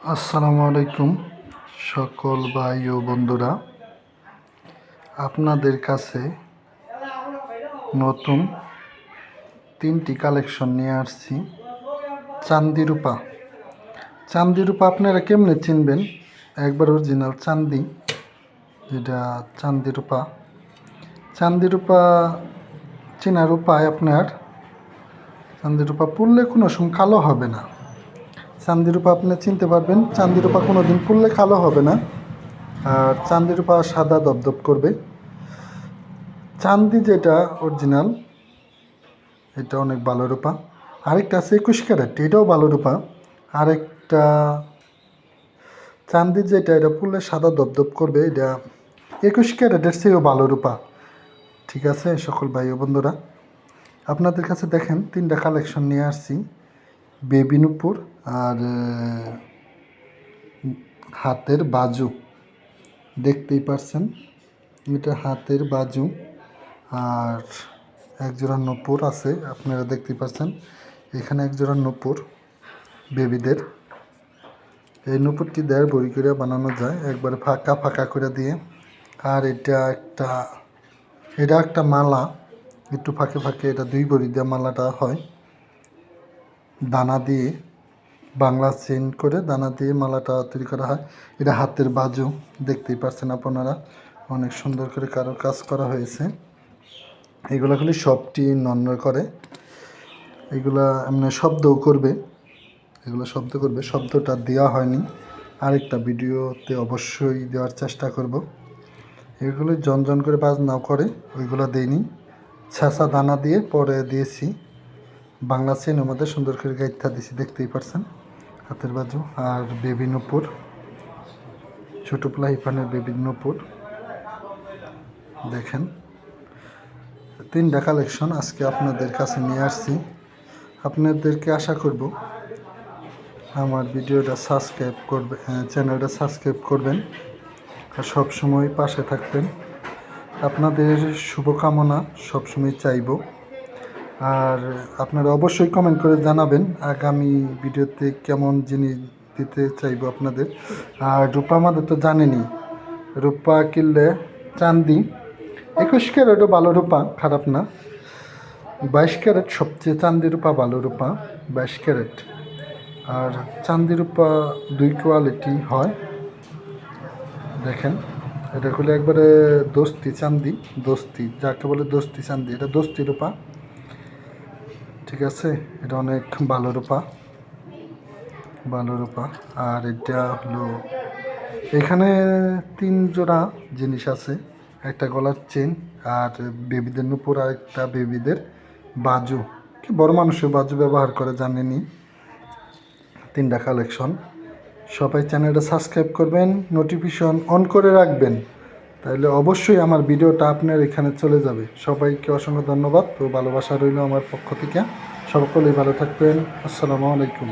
আসসালামু আলাইকুম, সকল ভাই ও বন্ধুরা। আপনাদের কাছে নতুন তিনটি কালেকশন নিয়ে আসছি। চান্দি রূপা। চান্দি রূপা আপনারা কেমনে চিনবেন? একবার অরিজিনাল চান্দি, যেটা চান্দি রূপা। চান্দি রূপা চেনার উপায় আপনার, চান্দি রূপা পুড়লে কোনো সময় কালো হবে না। চান্দি রূপা আপনি চিনতে পারবেন। চান্দি রূপা কোনো দিন পুড়লে কালো হবে না। আর চান্দি রূপা সাদা দপদপ করবে। চান্দি যেটা অরিজিনাল, এটা অনেক ভালো রূপা। আরেকটা আছে একুশ ক্যারেট, এটাও ভালো রূপা। আরেকটা চান্দি যেটা, এটা পুড়লে সাদা দপদপ করবে, এটা একুশ ক্যারেটের চেয়েও ভালো রূপা। ঠিক আছে, সকল ভাই ও বন্ধুরা। আপনাদের কাছে দেখেন, তিনটা কালেকশন নিয়ে আসছি। বেবি নুপুর আর হাতের বাজু। দেখতেই পারছেন? এটা হাতের বাজু। আর একজোড়া নূপুর আছে, আপনারা দেখতেই পাচ্ছেন এখানে একজোড়া নূপুর বেবিদের। এই নূপুরটি দেড় বড়ি করে বানানো যায়, একবারে ফাঁকা ফাঁকা করে দিয়ে। আর এটা একটা এটা একটা মালা। একটু ফাঁকে ফাঁকে এটা দুই বড়ি দেওয়া মালাটা হয়। দানা দিয়ে, বাংলা চেন করে দানা দিয়ে মালাটা তৈরি করা হয়। এটা হাতের বাজু, দেখতেই পাচ্ছেন আপনারা। অনেক সুন্দর করে কারও কাজ করা হয়েছে। এগুলো খালি সবটি নন্য করে। এগুলা এমনি শব্দও করবে। এগুলো শব্দ করবে। শব্দটা দেওয়া হয়নি। আরেকটা ভিডিওতে অবশ্যই দেওয়ার চেষ্টা করব। এগুলো জন জন করে বাজনাও করে। ওইগুলো দেইনি। ছাঁচা দানা দিয়ে পরে দিয়েছি। বাংলা মধ্যে সুন্দর করে গাইথা দিছি, দেখতেই পারছেন? হাতের বাজু আর বেবি নুপুর। ছোটো প্লাইফানের বেবি নুপুর। দেখেন। তিনটা কালেকশন আজকে আপনাদের কাছে নিয়ে আসছি। আপনাদেরকে আশা করব আমার ভিডিওটা সাবস্ক্রাইব করবে চ্যানেলটা সাবস্ক্রাইব করবেন আর সবসময় পাশে থাকবেন। আপনাদের শুভকামনা সবসময় চাইব। আর আপনারা অবশ্যই কমেন্ট করে জানাবেন আগামী ভিডিওতে কেমন জিনিস দিতে চাইব আপনাদের। আর রূপা আমাদের তো জানেনই রূপা কিনলে চান্দি একুশ ক্যারেটও ভালো রূপা, খারাপ না। বাইশ ক্যারেট, সবচেয়ে চান্দি রূপা ভালো রূপা, বাইশ ক্যারেট। আর চান্দি রূপা দুই কোয়ালিটি হয়। দেখেন, এটা হলো একবারে দোস্তি চান্দি দোস্তি, যাকে বলে দোস্তি চান্দি এটা দোস্তি রূপা। ঠিক আছে? এটা অনেক ভালো রূপা। ভালো রূপা। আর এটা হলো, এখানে তিন জোড়া জিনিস আছে। একটা গলার চেন আর বেবিদের নুপুর আর একটা বেবিদের বাজু। কি বড় মানুষের বাজু ব্যবহার করে জানেনি তিনটা কালেকশন সবাই চ্যানেলটা সাবস্ক্রাইব করবেন নোটিফিকেশন অন করে রাখবেন। তাহলে অবশ্যই আমার ভিডিওটা আপনার এখানে চলে যাবে। সবাইকে অসংখ্য ধন্যবাদ তো ভালোবাসা রইল আমার পক্ষ থেকে। সকলেই ভালো থাকবেন। আসসালামু আলাইকুম।